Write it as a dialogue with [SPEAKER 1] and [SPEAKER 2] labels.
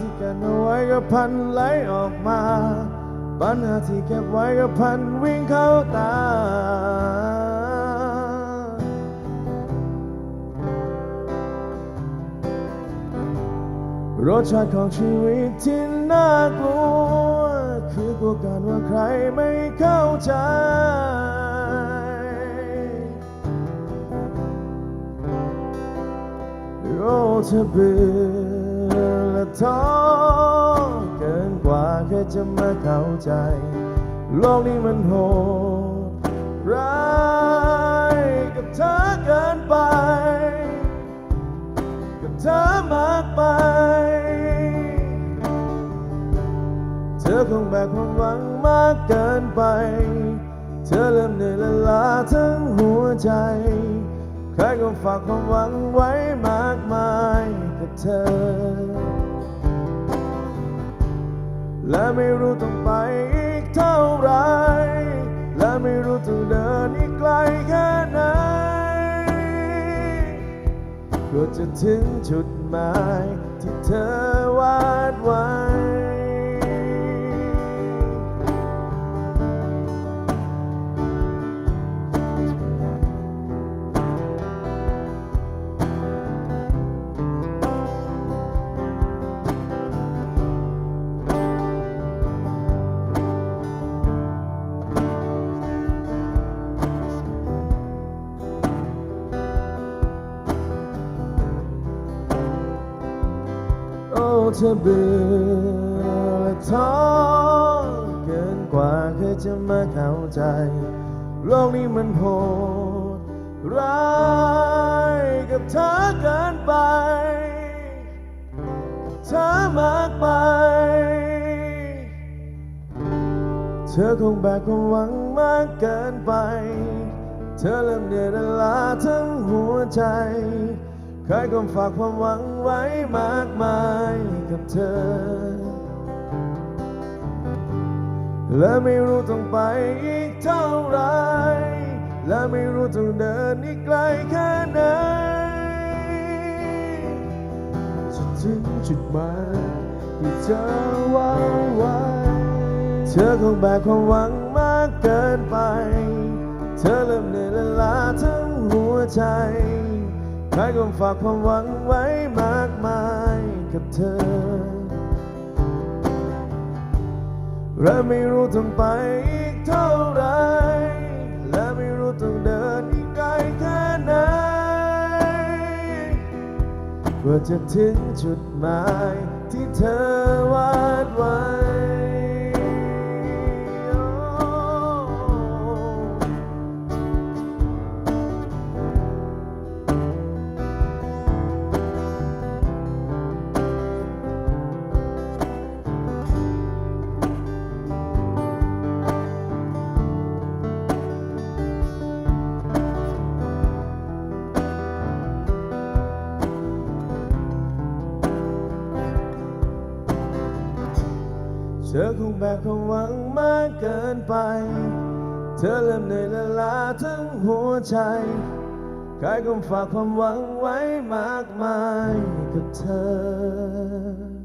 [SPEAKER 1] ที่เอาไว้ก็พันไหลออกมา ปัญหาที่เก็บไว้ก็พันวิ่งเข้าตา รสชาติของชีวิตที่น่ากลัว คือกลัวกันว่าใครไม่เข้าใจโอ้เธอเบื่อ ท้อเกินกว่าแค่จะมาเข้าใจ โลกนี้มันโหดร้ายกับเธอเกินไป กับเธอมากไป เธอคงแบกความหวังมากเกินไป เธอเริ่มเหนื่อยและล้าทั้งหัวใจใครก็ฝากความหวังไว้มากมายกับเธอ และไม่รู้ต้องไปอีกเท่าไร และไม่รู้ต้องเดินอีกไกลแค่ไหนเพื่อจะถึงจุดหมายที่เธอวาดไว้ เธอเบื่อและท้อเกินกว่าเคยจะมาเข้าใจ โลกนี้มันโหดร้ายกับเธอเกินไปเธอมากไป เธอคงแบกความหวังมากเกินไป เธอเริ่มเหนื่อยและล้าทั้งหัวใจ ใครก็ฝากความหวังไว้มากมายกับเธอ และไม่รู้ต้องไปอีกเท่าไร และไม่รู้ต้องเดินอีกไกลแค่ไหนจะถึงจุดหมายที่เธอวางไว้ เธอคงแบกความหวังมากเกินไป เธอเริ่มเหนื่อยและล้าทั้งหัวใจ ใครก็ฝากความหวังไว้มากมายกับเธอ และไม่รู้ต้องไปอีกเท่าไร และไม่รู้ต้องเดินอีกไกลแค่ไหนเพื่อจะถึงจุดหมายที่เธอวาดไว้ ธอคงแบกความหวังมากเกินไป เธอเริ่มเหนื่อยและล้าทั้งหัวใจใครก็ฝากความหวังไว้มากมายกับเธอ